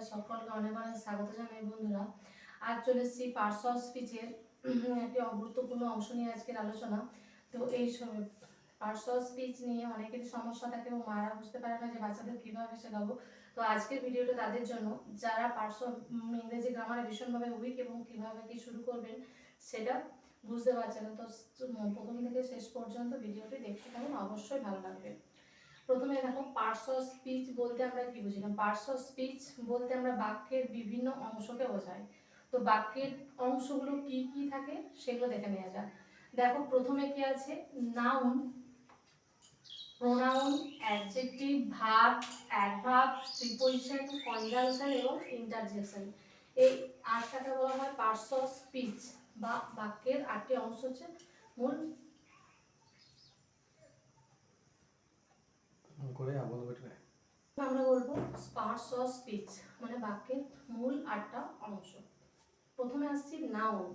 তোমাদের সকলকে অনেক অনেক স্বাগত জানাই বন্ধুরা। আজ চলে এসেছি পার্টস স্পিচের একটি গুরুত্বপূর্ণ অংশ নিয়ে আজকের আলোচনা। তো এই পার্টস অফ স্পিচ নিয়ে অনেকের সমস্যা থাকে এবং মারা বুঝতে পারে না যে বাচ্চাদের কীভাবে শেখাবো তো আজকের ভিডিওটা তাদের জন্য, যারা পার্টস ইংরেজি গ্রামারে ভীষণভাবে উইক এবং কীভাবে কি শুরু করবেন সেটা বুঝতে পারছে না। তো প্রথম থেকে শেষ পর্যন্ত ভিডিওটি দেখতে থাকুন, অবশ্যই ভালো লাগবে। প্রথমে দেখো অফ স্পিচ বলতে আমরা কি বুঝি না পার্টস অফ স্পিচ বলতে আমরা বাক্যের বিভিন্ন অংশকে বোঝাই। তো বাক্যের অংশগুলো কি কি থাকে সেগুলো দেখে নেওয়া যাক। দেখো প্রথমে কি আছে? Noun pronoun adjective verb adverb preposition conjunction এবং ইন্টারজেকশন এই আটটাকে বলা হয় অফ স্পিচ বা বাক্যের আটটি অংশ হচ্ছে মূল করে আবল বেটে আমরা বলব পার্টস অফ স্পিচ মানে বাক্যের মূল আটটা অংশ। প্রথমে আসছি নাউন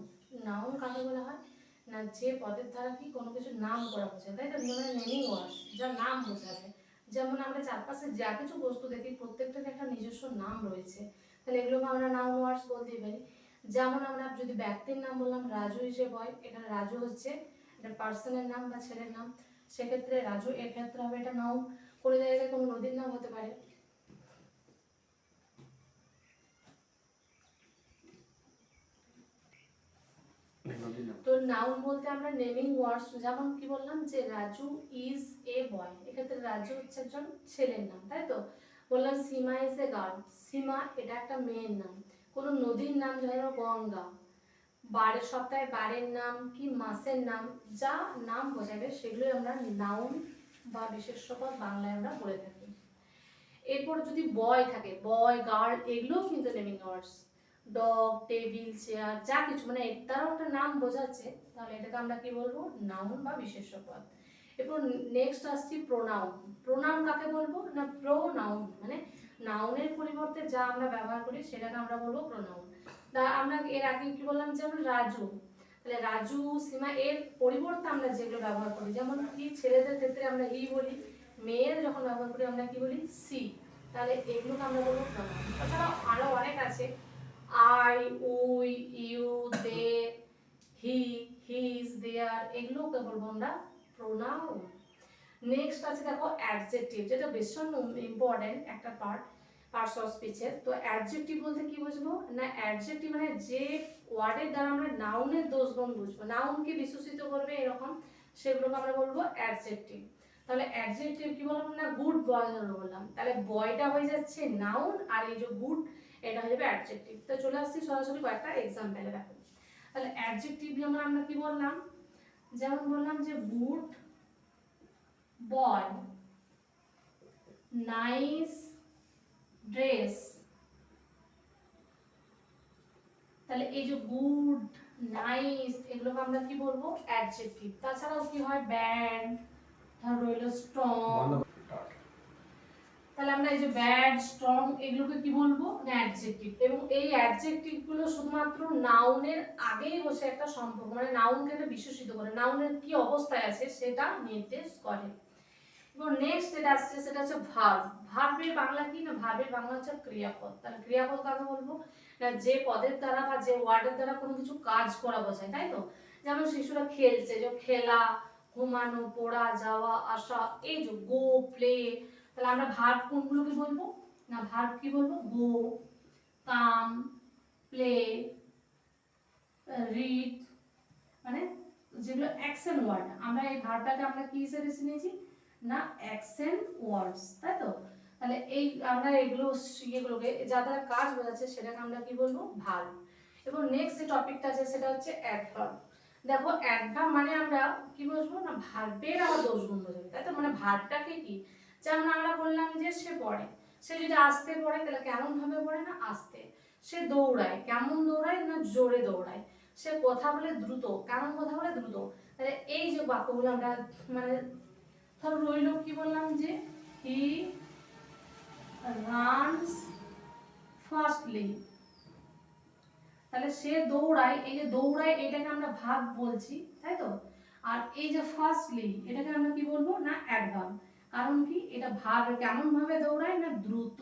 নাউন কাকে বলা হয়? না, যে পদের দ্বারা কি কোনো কিছু নাম করা বোঝায় তাই তো? মানে নেমিং ওয়ার্ডস যার নাম বোঝাবে যেমন আমরা চারপাশে যা কিছু বস্তু দেখি প্রত্যেকটার একটা নিজস্ব নাম রয়েছে। তাহলে এগুলোকে আমরা নাউন ওয়ার্ডস বলতেই পারি। যেমন আমরা যদি ব্যক্তির নাম বললাম, রাজু হিসেবে হয় এখানে রাজু হচ্ছে, এটা পার্সনের নাম বা ছেলের নাম। সেক্ষেত্রে রাজু এর ক্ষেত্রে হবে এটা নাউন কোনো জায়গায় কোনো নদীর নাম হতে পারে। তো নাউন বলতে আমরা নেমিং ওয়ার্ডস যেমন কি বললাম যে রাজু ইজ এ বয় এক্ষেত্রে রাজু হচ্ছে একজন ছেলের নাম, তাই তো? বললাম সীমা ইজ এ গার্ল সীমা এটা একটা মেয়ের নাম। কোনো নদীর নাম ধরো গঙ্গা। বারের সপ্তাহে বারের নাম কি মাসের নাম? যা নাম বোঝাবে সেগুলোই আমরা নাউন বা বিশেষ্য পদ বাংলায় আমরা বলে থাকি। এরপর যদি বয় থাকে বয় গার্ল এগুলোও কিন্তু naming words dog table chair যা কিছু মানে তারাও একটা নাম বোঝাচ্ছে, তাহলে এটাকে আমরা কি বলব? নাউন বা বিশেষ্য পদ এরপর নেক্সট আসছি প্রোনাউন প্রোনাউন কাকে বলব? না প্রো নাউন মানে নাউনের পরিবর্তে যা আমরা ব্যবহার করি, সেটাকে আমরা বলব প্রোনাউন আমরা এর আগে কি বললাম যেমন রাজু। তাহলে রাজু, সীমা, এর পরিবর্তে আমরা যেগুলো ব্যবহার করি, যেমন কি ছেলেদের ক্ষেত্রে আমরা ই বলি, মেয়ের যখন ব্যবহার করি আমরা কি বলি? সি। তাহলে এগুলোকে আমরা বলব প্রোনাউন তাছাড়াও আরও অনেক আছে। I, we, you, they, he, his, their, এগুলোকে বলব আমরা প্রোনাউন নেক্সট আছে দেখো অ্যাডজেক্টিভ, যেটা ভীষণ ইম্পর্টেন্ট একটা পার্ট পার্টস অফ স্পিচের তো অ্যাডজেক্টিভ বলতে কি বুঝব? না অ্যাডজেক্টিভ মানে যে ওয়ার্ডের দ্বারা আমরা নাউনের দোষগুণ বুঝব। নাউনকে বিশ্বসিত করবে এরকম, সেগুলোকে আমরা বলব অ্যাডজেক্টিভ তাহলে অ্যাডজেক্টিভ কি বললাম না? গুড বয় বললাম। তাহলে বয়টা হয়ে যাচ্ছে নাউন আর এই যে গুড এটা হয়ে যাবে অ্যাডজেক্টিভ তো চলে আসছি সরাসরি কয়েকটা এক্সাম্পলে দেখো। তাহলে অ্যাডজেক্টিভ যেমন আমরা কি বললাম? যেমন বললাম যে গুড বয় নাইস ড্রেস তাহলে এই যে গুড নাইস এগুলোকে আমরা কি বলব? অ্যাডজেক্টিভ তাছাড়াও কি হয়? ব্যান্ড ধর রইল স্ট্রং তাহলে আমরা এই যে ব্যাড স্ট্রং এগুলোকে কি বলব? অ্যাডজেক্টিভ এবং এই অ্যাডজেক্টিভগুলো শুধুমাত্র নাউনের আগেই বসে একটা সম্পর্ক। মানে নাউনকে একটা বিশেষিত করে নাউনের কি অবস্থায় আছে সেটা নির্দেশ করে। নেক্সট যেটা আসছে সেটা হচ্ছে ভার্ব। ভার্বের বাংলা কি না? ভার্বের বাংলা হচ্ছে ক্রিয়াপদ। তাহলে ক্রিয়াপদ কাকে বলব? না, যে পদের দ্বারা বা যে ওয়ার্ডের দ্বারা কোনো কিছু কাজ করা বোঝায়, তাই তো? যেমন শিশুরা খেলছে, যে খেলা, ঘুমানো, পড়া, যাওয়া, আসা, এই যে গো প্লে তাহলে আমরা ভার্ব কোনগুলোকে বলব? না, ভার্ব কি বলব? গো কাম প্লে রিড মানে যেগুলো অ্যাকশন ওয়ার্ড আমরা এই ভার্বটাকে আমরা কি হিসেবে নিয়েছি? না অ্যাকশন ওয়ার্ডস তাই তো? তাহলে এই আমরা এগুলো ইয়েগুলোকে, যা দ্বারা কাজ বোঝাচ্ছে সেটাকে আমরা কি বলব? ভার্ব এবং নেক্সট যে টপিকটা আছে সেটা হচ্ছে অ্যাডভার্ব দেখো অ্যাডভার্ব মানে আমরা কি বুঝব না ভার্বের আবার দোষ গুণ বোঝাবে, তাই তো? মানে ভার্বটাকে কি? যেমন আমরা বললাম যে সে পড়ে। সে যদি আসতে পড়ে, তাহলে কেমন ভাবে পড়ে না? আসতে। সে দৌড়ায়। কেমন দৌড়ায় না জোরে দৌড়ায়? সে কথা বলে দ্রুত। কেমন কথা বলে দ্রুত? তাহলে এই যে বাক্যগুলো আমরা মানে ধরো রইল কি বললাম যে হি রানস ফাস্টলি তাহলে সে দৌড়ায়, এই যে দৌড়ায় এটাকে আমরা ভাব বলছি, তাই তো? আর এই যে ফার্স্টলি এটাকে আমরা কি বলব? না অ্যাডভার্ব কারণ কি? এটা ভাব কেমন ভাবে দৌড়ায় না দ্রুত?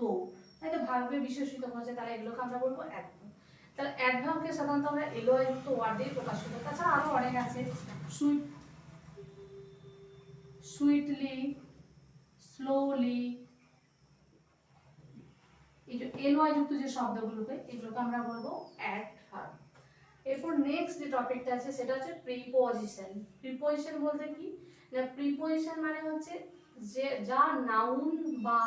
তাই তো ভার্বে বিশেষিত হয়েছে তাহলে এগুলোকে আমরা বলব অ্যাডভার্ব তাহলে অ্যাডভার্বকে সাধারণত আমরা এলো ওয়ার্ড দিয়ে প্রকাশ করি তাছাড়া আরও অনেক আছে। সুইট সুইটলি স্লোলি এই যে এলওয়াই যুক্ত যে শব্দগুলোকে এগুলোকে আমরা বলব অ্যাডভার্ব এরপর নেক্সট যে টপিকটা আছে, সেটা হচ্ছে প্রিপোজিশন প্রিপোজিশন বলতে কি? না প্রিপোজিশন মানে হচ্ছে যে, যা নাউন বা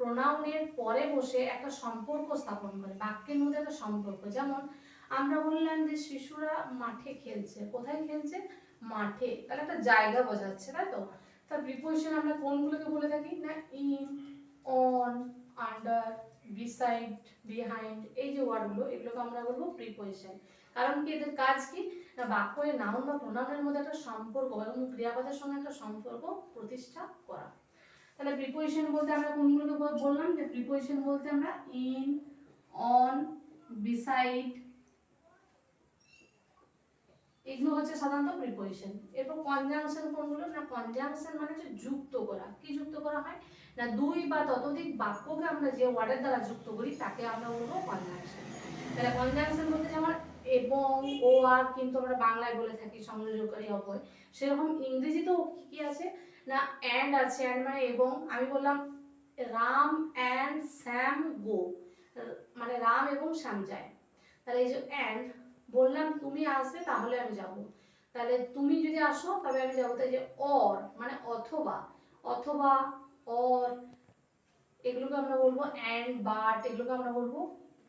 প্রোনাউনের পরে বসে একটা সম্পর্ক স্থাপন করে, বাক্যের মধ্যে একটা সম্পর্ক। যেমন, আমরা বললাম যে শিশুরা মাঠে খেলছে। কোথায় খেলছে? মাঠে। তাহলে একটা জায়গা বোঝাচ্ছে, তাই তো? তার প্রিপোজিশন আমরা কোনগুলোকে বলে থাকি? না in on under beside behind এই যে ওয়ার্ডগুলো, এগুলোকে আমরা বলব প্রিপোজিশন কারণ কি, এদের কাজ কি? না, বাক্যের নাউন বা প্রোনাউনের মধ্যে একটা সম্পর্ক এবং ক্রিয়াপদের সঙ্গে একটা সম্পর্ক প্রতিষ্ঠা করা। তাহলে প্রিপোজিশন বলতে আমরা কোনগুলোকে বললাম? যে প্রিপোজিশন বলতে আমরা ইন অন বিসাইড এগুলো হচ্ছে সাধারণত প্রিপোজিশন এরপর কনজাংশন কোনগুলো? না কনজাংশন মানে হচ্ছে যুক্ত করা। কি যুক্ত করা হয়? না, দুই বা ততোধিক বাক্যকে আমরা যে ওয়ার্ডের দ্বারা যুক্ত করি, তাকে আমরা বলব কনজাংশন তাহলে কনজাংশন বলতে যেমন এবং ও আর কিন্তু আমরা বাংলায় বলে থাকি সংযোজকারী অপয় সেরকম ইংরেজিতেও কি কি আছে? না অ্যান্ড আছে অ্যান্ড মানে এবং। আমি বললাম রাম অ্যান্ড স্যাম গো। মানে রাম এবং শ্যাম যায়। তাহলে এই যে অ্যান্ড বললাম, তুমি আসবে তাহলে আমি যাব। তাহলে তুমি যদি আসো তবে আমি যাব। তাই যে অর মানে অথবা অথবা অর এগুলোকে আমরা বলব অ্যান্ড বাট এগুলোকে আমরা বলব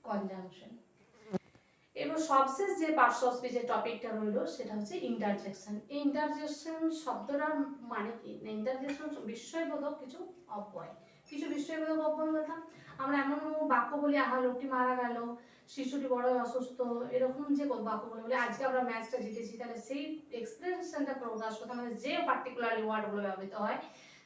কনজাংশন এবার সবশেষ যে পার্শ্ব স্পিচের টপিকটা রইল, সেটা হচ্ছে ইন্টারজেকশন। এই ইন্টারজেকশন শব্দটার মানে কি? ইন্টারজেকশন বিস্ময়বোধক কিছু অব্যয় কিছু বিস্ময়বোধক অব্যয় বলতাম আমরা এমন বাক্য বলি, আহা, লোকটি মারা গেল, শিশুটি বড় অসুস্থ। এরকম যে বাক্য বলে বলে, আজকে আমরা ম্যাচটা জিতেছি। তাহলে সেই এক্সপ্রেশনটা প্রকাশ করতে আমাদের যে পার্টিকুলারলি ওয়ার্ডগুলো ব্যবহৃত হয়,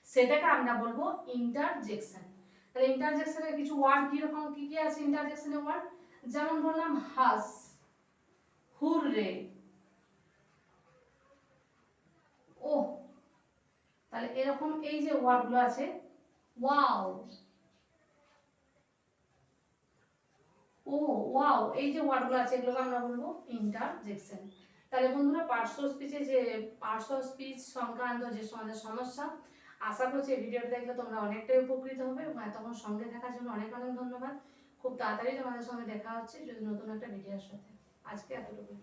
সেটাকে আমরা বলব ইন্টারজেকশন তাহলে ইন্টারজেকশনের কিছু ওয়ার্ড কীরকম, কি কি আছে ইন্টারজেকশনের ওয়ার্ড যেমন বললাম, হাস, হুররে। ও তাহলে এরকম এই যে ওয়ার্ডগুলো আছে ওয়াও ও ওয়াও এই যে ওয়ার্ডগুলো আছে, এগুলোকে আমরা বলব ইন্টারজেকশন তাহলে বন্ধুরা পার্শ্ব স্পিচে যে পার্শ্ব স্পিচ সংক্রান্ত যে আমাদের সমস্যা, আশা করছি এই ভিডিওটা দেখলে তোমরা অনেকটাই উপকৃত হবে এবং এতক্ষণ সঙ্গে থাকার জন্য অনেক অনেক ধন্যবাদ। খুব তাড়াতাড়ি তোমাদের সঙ্গে দেখা হচ্ছে, যদি নতুন একটা ভিডিওর সাথে। আজকে এতটুকু।